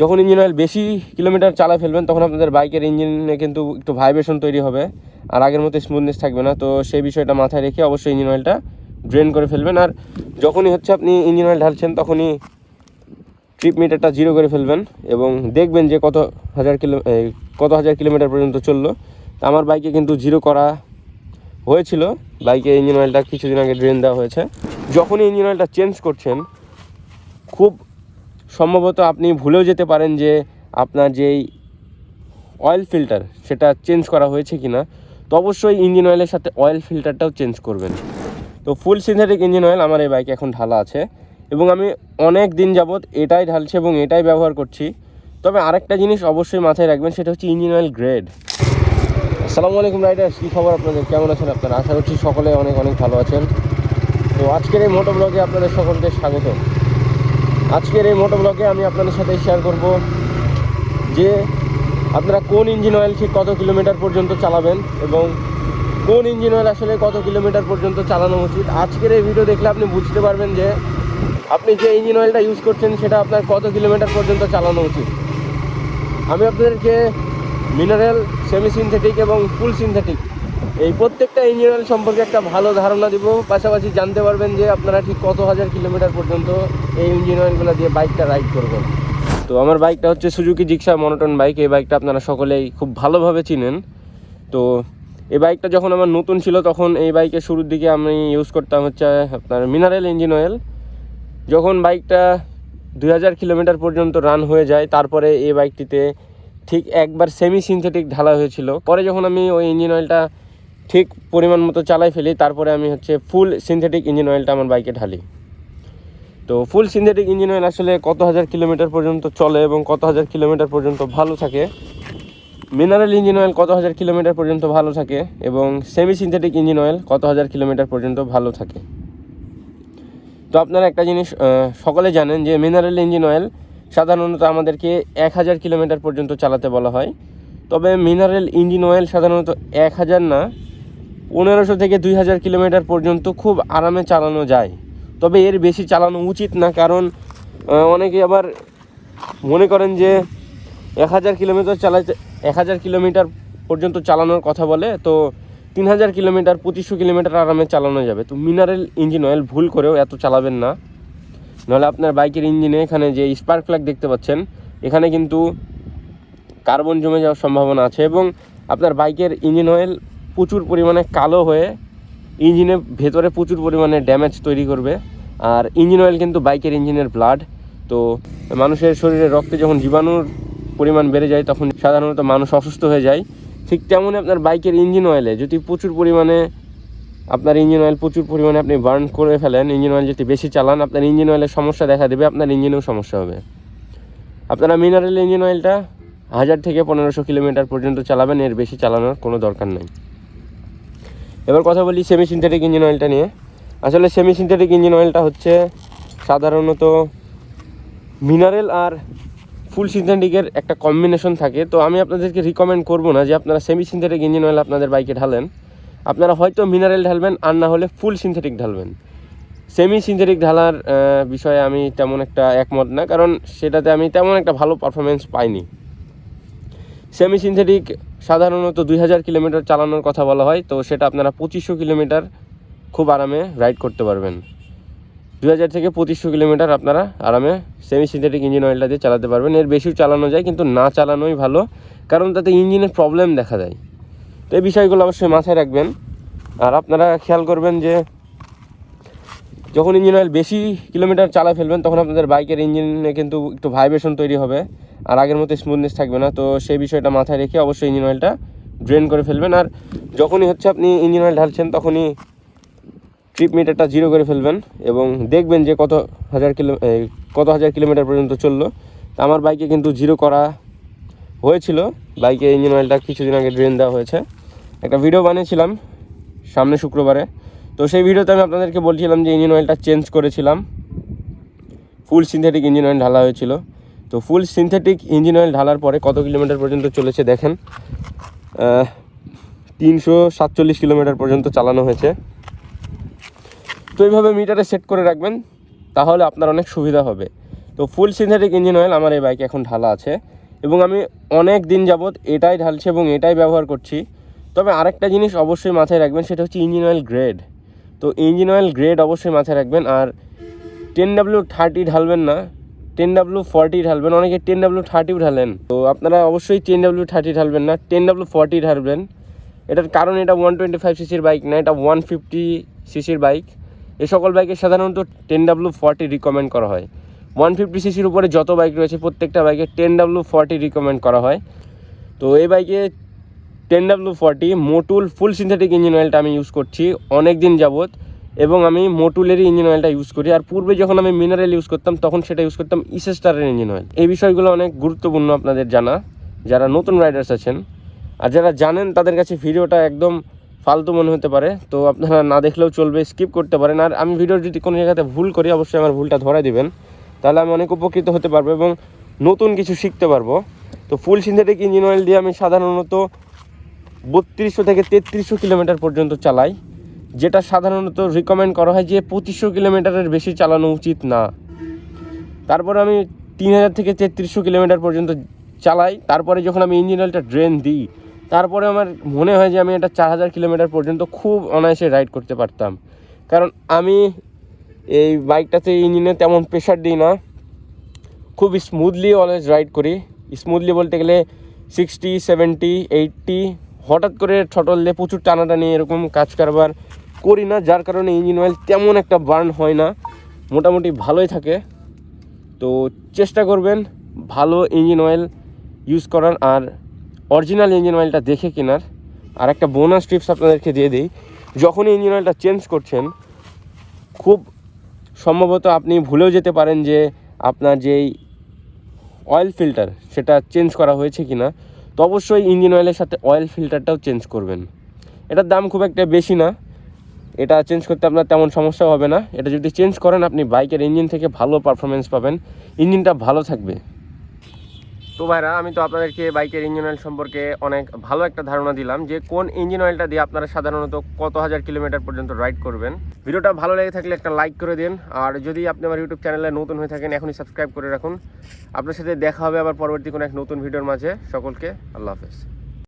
যখন engine oil বেশি kilometre চালা ফেলবেন, তখন আপনাদের বাইকের ইঞ্জিনে কিন্তু একটু ভাইব্রেশন তৈরি হবে। আর আগের মতো স্মুথনেস থাকবে না। তো সেই বিষয়টা মাথায় রেখে অবশ্যই ইঞ্জিন অয়েলটা ড্রেন করে ফেলবেন। আর যখনই হচ্ছে আপনি ইঞ্জিন অয়েল ঢালছেন, তখনই ট্রিপ মিটারটা জিরো করে ফেলবেন এবং দেখবেন যে কত হাজার কিলো কত হাজার কিলোমিটার পর্যন্ত চলল। তো আমার বাইকে কিন্তু জিরো করা হয়েছিল। বাইকে ইঞ্জিন অয়েলটা কিছুদিন আগে ড্রেন দেওয়া হয়েছে। যখনই ইঞ্জিন অয়েলটা চেঞ্জ করছেন, খুব সম্ভবত আপনি ভুলেও যেতে পারেন যে আপনার যেই অয়েল ফিল্টার সেটা চেঞ্জ করা হয়েছে কি না তো অবশ্যই ইঞ্জিন অয়েলের সাথে অয়েল ফিল্টারটাও চেঞ্জ করবেন। তো ফুল সিনথেটিক ইঞ্জিন অয়েল আমার এই বাইকে এখন ঢালা আছে। এবং আমি অনেক দিন যাবৎ এটাই ঢালছি এবং এটাই ব্যবহার করছি। তবে আরেকটা জিনিস অবশ্যই মাথায় রাখবেন, সেটা হচ্ছে ইঞ্জিন অয়েল গ্রেড আসসালামু আলাইকুম রাইডার্স, কী খবর আপনাদের? কেমন আছেন আপনারা? আশা করছি সকলে অনেক অনেক ভালো আছেন। তো আজকের এই মোটো ব্লগে আপনাদের সকলকে স্বাগত আজকের এই মোটো ব্লগে আমি আপনাদের সাথে শেয়ার করব যে আপনারা কোন ইঞ্জিন অয়েল ঠিক কত কিলোমিটার পর্যন্ত চালাবেন এবং কোন ইঞ্জিন অয়েল আসলে কত কিলোমিটার পর্যন্ত চালানো উচিত। আজকের এই ভিডিও দেখলে আপনি বুঝতে পারবেন যে আপনি যে ইঞ্জিন অয়েলটা ইউজ করছেন, সেটা আপনার কত কিলোমিটার পর্যন্ত চালানো উচিত। আমি আপনাদেরকে মিনারেল সেমি সিনথেটিক এবং ফুল সিনথেটিক এই প্রত্যেকটা ইঞ্জিন অয়েল সম্পর্কে একটা ভালো ধারণা দিব। পাশাপাশি জানতে পারবেন যে আপনারা ঠিক কত হাজার কিলোমিটার পর্যন্ত এই ইঞ্জিন অয়েলগুলো দিয়ে বাইকটা রাইড করবেন। তো আমার বাইকটা হচ্ছে সুজুকি জিক্সা মনোটন বাইক এই বাইকটা আপনারা সকলেই খুব ভালোভাবে চিনেন। তো এই বাইকটা যখন আমার নতুন ছিল, তখন এই বাইকের শুরুর দিকে আমি ইউজ করতাম হচ্ছে আপনার মিনারেল ইঞ্জিন অয়েল যখন বাইকটা দুই হাজার কিলোমিটার পর্যন্ত রান হয়ে যায়, তারপরে এই বাইকটিতে ঠিক একবার সেমি সিনথেটিক ঢালা হয়েছিল। পরে যখন আমি ওই ইঞ্জিন অয়েলটা ঠিক পরিমাণ মতো চালাই ফেলি, তারপরে আমি হচ্ছে ফুল সিনথেটিক ইঞ্জিন অয়েলটা আমার বাইকে ঢালি। তো ফুল সিনথেটিক ইঞ্জিন অয়েল আসলে কত হাজার কিলোমিটার পর্যন্ত চলে এবং কত হাজার কিলোমিটার পর্যন্ত ভালো থাকে? মিনারেল ইঞ্জিন অয়েল কত হাজার কিলোমিটার পর্যন্ত ভালো থাকে এবং সেমি সিনথেটিক ইঞ্জিন অয়েল কত হাজার কিলোমিটার পর্যন্ত ভালো থাকে? তো আপনারা একটা জিনিস সকলে জানেন যে মিনারেল ইঞ্জিন অয়েল সাধারণত আমাদেরকে এক হাজার কিলোমিটার পর্যন্ত চালাতে বলা হয়। তবে মিনারেল ইঞ্জিন অয়েল সাধারণত এক হাজার না পনেরোশো থেকে দুই হাজার কিলোমিটার পর্যন্ত খুব আরামে চালানো যায়। তবে এর বেশি চালানো উচিত না, কারণ অনেকে আবার মনে করেন যে এক হাজার কিলোমিটার চালাতে এক হাজার কিলোমিটার পর্যন্ত চালানোর কথা বলে, তো তিন হাজার কিলোমিটার, পঁচিশশো কিলোমিটার আরামে চালানো যাবে। তো মিনারেল ইঞ্জিন অয়েল ভুল করেও এত চালাবেন না। নাহলে আপনার বাইকের ইঞ্জিনে এখানে যে স্পার্ক ফ্ল্যাগ দেখতে পাচ্ছেন, এখানে কিন্তু কার্বন জমে যাওয়ার সম্ভাবনা আছে এবং আপনার বাইকের ইঞ্জিন অয়েল প্রচুর পরিমাণে কালো হয়ে ইঞ্জিনের ভেতরে প্রচুর পরিমাণে ড্যামেজ তৈরি করবে। আর ইঞ্জিন অয়েল কিন্তু বাইকের ইঞ্জিনের ব্লাড তো মানুষের শরীরে রক্তে যখন জীবাণুর পরিমাণ বেড়ে যায়, তখন সাধারণত মানুষ অসুস্থ হয়ে যায়। ঠিক তেমনই আপনার বাইকের ইঞ্জিন অয়েলে যদি প্রচুর পরিমাণে আপনার ইঞ্জিন অয়েল প্রচুর পরিমাণে আপনি বার্ন করে ফেলেন ইঞ্জিন অয়েল যদি বেশি চালান, আপনার ইঞ্জিন অয়েলের সমস্যা দেখা দেবে, আপনার ইঞ্জিনেও সমস্যা হবে। আপনারা মিনারেল ইঞ্জিন অয়েলটা হাজার থেকে পনেরোশো কিলোমিটার পর্যন্ত চালাবেন, এর বেশি চালানোর কোনো দরকার নেই। এবার কথা বলি সেমি সিনথেটিক ইঞ্জিন অয়েলটা নিয়ে। আসলে সেমি সিনথেটিক ইঞ্জিন অয়েলটা হচ্ছে সাধারণত মিনারেল আর ফুল সিনথেটিকের একটা কম্বিনেশন থাকে। তো আমি আপনাদেরকে রিকমেন্ড করব না যে আপনারা সেমি সিনথেটিক ইঞ্জিন অয়েল আপনাদের বাইকে ঢালেন। আপনারা হয়তো মিনারেল ঢালবেন, আর না হলে ফুল সিনথেটিক ঢালবেন। সেমি সিনথেটিক ঢালার বিষয়ে আমি তেমন একটা একমত না, কারণ সেটাতে আমি তেমন একটা ভালো পারফরমেন্স পাইনি। সেমি সিনথেটিক সাধারণত দুই হাজার কিলোমিটার চালানোর কথা বলা হয়, তো সেটা আপনারা পঁচিশশো কিলোমিটার খুব আরামে রাইড করতে পারবেন। দুই হাজার থেকে পঁচিশশো কিলোমিটার আপনারা আরামে সেমি সিনথেটিক ইঞ্জিন অয়েলটা দিয়ে চালাতে পারবেন। এর বেশিও চালানো যায়, কিন্তু না চালানোই ভালো, কারণ তাতে ইঞ্জিনের প্রবলেম দেখা দেয়। তো এই বিষয়গুলো অবশ্যই মাথায় রাখবেন। আর আপনারা খেয়াল করবেন যে, যখন ইঞ্জিন অয়েল বেশি কিলোমিটার চালা ফেলবেন, তখন আপনাদের বাইকের ইঞ্জিনে কিন্তু একটু ভাইব্রেশন তৈরি হবে। আর আগের মতো স্মুথনেস থাকবে না। তো সেই বিষয়টা মাথায় রেখে অবশ্যই ইঞ্জিন অয়েলটা ড্রেন করে ফেলবেন। আর যখনই হচ্ছে আপনি ইঞ্জিন অয়েল ঢালছেন, তখনই ট্রিপ মিটারটা জিরো করে ফেলবেন এবং দেখবেন যে কত হাজার কিলো কত হাজার কিলোমিটার পর্যন্ত চলল। তো আমার বাইকে কিন্তু জিরো করা হয়েছিল। বাইকে ইঞ্জিন অয়েলটা কিছুদিন আগে ড্রেন দেওয়া হয়েছে। একটা ভিডিও বানিয়েছিলাম সামনে শুক্রবারে। তো সেই ভিডিওতে আমি আপনাদেরকে বলছিলাম যে ইঞ্জিন অয়েলটা চেঞ্জ করেছিলাম। ফুল সিনথেটিক ইঞ্জিন অয়েল ঢালা হয়েছিল। তো ফুল সিনথেটিক ইঞ্জিন অয়েল ঢালার পরে কত কিলোমিটার পর্যন্ত চলেছে দেখেন। তিনশো সাতচল্লিশ কিলোমিটার পর্যন্ত চালানো হয়েছে। তো এইভাবে মিটারে সেট করে রাখবেন, তাহলে আপনার অনেক সুবিধা হবে। তো ফুল সিনথেটিক ইঞ্জিন অয়েল আমার এই বাইকে এখন ঢালা আছে এবং আমি অনেক দিন যাবৎ এটাই ঢালছি এবং এটাই ব্যবহার করছি। তবে আরেকটা জিনিস অবশ্যই মাথায় রাখবেন, সেটা হচ্ছে ইঞ্জিন অয়েল গ্রেড। তো ইঞ্জিন অয়েল গ্রেড অবশ্যই মাথায় রাখবেন, আর টেন ডাব্লিউ থার্টি ঢালবেন না টেন ডাব্লিউ ফর্টি ঢালবেন, অনেকে টেন ডাব্লিউ থার্টিও ঢালেন। তো আপনারা অবশ্যই টেন ডাব্লিউ থার্টি ঢালবেন না টেন ডাব্লু ফর্টি ঢালবেন। এটার কারণ এটা ওয়ান টোয়েন্টি ফাইভ সিসির বাইক না, এটা ওয়ান ফিফটি সিসির বাইক। এই সকল বাইকে সাধারণত টেন ডাব্লিউ ফর্টি রিকমেন্ড করা হয়। ওয়ান ফিফটি সিসির উপরে যত বাইক রয়েছে, প্রত্যেকটা বাইকে টেন ডাব্লিউ ফর্টি রিকমেন্ড করা হয়। তো এই বাইকে ten W forty Motul full synthetic engine অয়েলটা আমি ইউজ করছি অনেক দিন যাবৎ। এবং আমি মোটুলেরই ইঞ্জিন অয়েলটা ইউজ করি। আর পূর্বে যখন আমি মিনারেল ইউজ করতাম, তখন সেটা ইউজ করতাম ইসেস্টারের ইঞ্জিন অয়েল এই বিষয়গুলো অনেক গুরুত্বপূর্ণ আপনাদের জানা, যারা নতুন রাইডার্স আছেন। আর যারা জানেন, তাদের কাছে ভিডিওটা একদম ফালতু মনে হতে পারে। তো আপনারা না দেখলেও চলবে স্কিপ করতে পারেন। আর আমি ভিডিও যদি কোনো জায়গাতে ভুল করি, অবশ্যই আমার ভুলটা ধরাই দিবেন। তাহলে আমি অনেক উপকৃত হতে পারব এবং নতুন কিছু শিখতে পারব। তো ফুল সিনথেটিক ইঞ্জিন অয়েল দিয়ে আমি সাধারণত বত্রিশশো থেকে তেত্রিশশো কিলোমিটার পর্যন্ত চালাই। যেটা সাধারণত রিকমেন্ড করা হয় যে পঁচিশশো কিলোমিটারের বেশি চালানো উচিত না। তারপর আমি তিন হাজার থেকে তেত্রিশশো কিলোমিটার পর্যন্ত চালাই। তারপরে যখন আমি ইঞ্জিন অয়েলটা ড্রেন দিই, তারপরে আমার মনে হয় যে আমি এটা চার হাজার কিলোমিটার পর্যন্ত খুব অনায়াসে রাইড করতে পারতাম। কারণ আমি এই বাইকটাতে ইঞ্জিনে তেমন প্রেশার দিই না। খুব স্মুথলি অলওয়েজ রাইড করি। স্মুথলি বলতে গেলে সিক্সটি সেভেন্টি এইটটি হঠাৎ করে ছটল দিয়ে প্রচুর টানাটানি, এরকম কাজ কারবার করি না, যার কারণে ইঞ্জিন অয়েল তেমন একটা বার্ন হয় না। মোটামুটি ভালোই থাকে। তো চেষ্টা করবেন ভালো ইঞ্জিন অয়েল ইউজ করার, আর অরিজিনাল ইঞ্জিন অয়েলটা দেখে কেনার। আর একটা বোনাস টিপস আপনাদেরকে দিয়ে দিই যখনই ইঞ্জিন অয়েলটা চেঞ্জ করছেন, খুব সম্ভবত আপনি ভুলেও যেতে পারেন যে আপনার যেই অয়েল ফিল্টার সেটা চেঞ্জ করা হয়েছে কি না তো অবশ্যই ইঞ্জিন অয়েলের সাথে অয়েল ফিল্টারটাও চেঞ্জ করবেন। এটার দাম খুব একটা বেশি না। এটা চেঞ্জ করতে আপনার তেমন সমস্যা হবে না। এটা যদি চেঞ্জ করেন, আপনি বাইকের ইঞ্জিন থেকে ভালো পারফরমেন্স পাবেন। ইঞ্জিনটা ভালো থাকবে। তো ভাইরা, আমি তো আপনাদেরকে বাইকের ইঞ্জিন অয়েল সম্পর্কে অনেক ভালো একটা ধারণা দিলাম যে কোন ইঞ্জিন অয়েলটা দিয়ে আপনারা সাধারণত কত হাজার কিলোমিটার পর্যন্ত রাইড করবেন। ভিডিওটা ভালো লেগে থাকলে একটা লাইক করে দিন। আর যদি আপনি আমার ইউটিউব চ্যানেলে নতুন হয়ে থাকেন, এখনই সাবস্ক্রাইব করে রাখুন। আপনার সাথে দেখা হবে আবার পরবর্তী কোনো এক নতুন ভিডিওর মাঝে। সকলকে আল্লাহ হাফেজ।